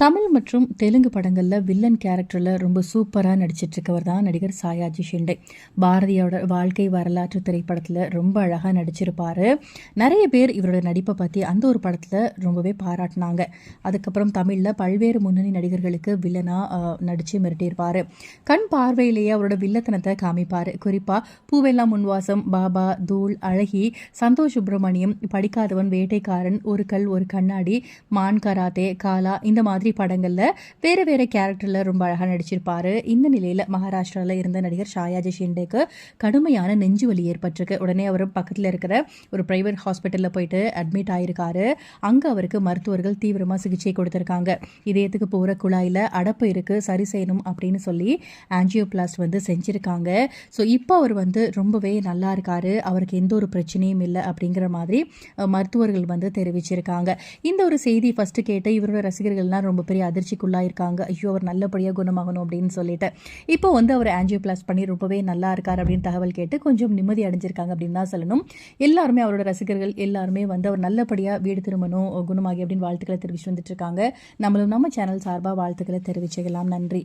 தமிழ் மற்றும் தெலுங்கு படங்களில் வில்லன் கேரக்டரில் ரொம்ப சூப்பராக நடிச்சிட்ருக்கவர் தான் நடிகர் சாயாஜி ஷிண்டே. பாரதியோட வாழ்க்கை வரலாற்று திரைப்படத்தில் ரொம்ப அழகாக நடிச்சிருப்பார். நிறைய பேர் இவரோட நடிப்பை பற்றி அந்த ஒரு படத்தில் ரொம்பவே பாராட்டினாங்க. அதுக்கப்புறம் தமிழில் பல்வேறு முன்னணி நடிகர்களுக்கு வில்லனாக நடித்து மிரட்டியிருப்பார். கண் பார்வையிலேயே அவரோட வில்லத்தனத்தை காமிப்பார். குறிப்பாக பூவெல்லாம் முன்வாசம் பாபா தூள் அழகி சந்தோஷ் சுப்பிரமணியம் படிக்காதவன் வேட்டைக்காரன் ஒரு கல் ஒரு கண்ணாடி மான் கராத்தே காலா இந்த மாதிரி படங்களில் வேறு வேறு கேரக்டரில் ரொம்ப அழகாக நடிச்சிருப்பார். இந்த நிலையில் மகாராஷ்டிராவில் இருந்த நடிகர் ஷாயாஜி ஷிண்டேக்கு கடுமையான நெஞ்சு வலி ஏற்பட்டிருக்கு. உடனே அவர் பக்கத்தில் இருக்கிற ஒரு பிரைவேட் ஹாஸ்பிட்டலில் போயிட்டு அட்மிட் ஆகியிருக்காரு அங்கே அவருக்கு மருத்துவர்கள் தீவிரமாக சிகிச்சை கொடுத்துருக்காங்க. இதயத்துக்கு போகிற குழாயில் அடப்பு இருக்குது சரி செய்யணும் அப்படின்னு சொல்லி ஆன்ஜியோபிளாஸ்ட் வந்து செஞ்சுருக்காங்க. ஸோ இப்போ அவர் வந்து ரொம்பவே நல்லா இருக்காரு. அவருக்கு எந்த ஒரு பிரச்சனையும் இல்லை அப்படிங்கிற மாதிரி மருத்துவர்கள் வந்து தெரிவிச்சிருக்காங்க. இந்த ஒரு செய்தி ஃபஸ்ட்டு கேட்டு இவரோட ரசிகர்கள்லாம் ரொம்ப பெரிய அதிர்ச்சிக்குள்ளாயிருக்காங்க. ஐயோ அவர் நல்லபடியாக குணமாகணும் அப்படின்னு சொல்லிட்டு. இப்போ வந்து அவர் ஆன்ஜியோ பிளாஸ் பண்ணி ரொம்பவே நல்லா இருக்கார் அப்படின்னு தகவல் கேட்டு கொஞ்சம் நிம்மதி அடைஞ்சிருக்காங்க அப்படின்னு தான் சொல்லணும். எல்லாருமே அவரோட ரசிகர்கள் எல்லாருமே வந்து அவர் நல்லபடியாக வீடு திரும்பணும் குணமாகி அப்படின்னு வாழ்த்துக்களை தெரிவிச்சு வந்துட்டு இருக்காங்க. நம்மளும் நம்ம சேனல் சார்பாக வாழ்த்துக்களை தெரிவிச்சுக்கலாம். நன்றி.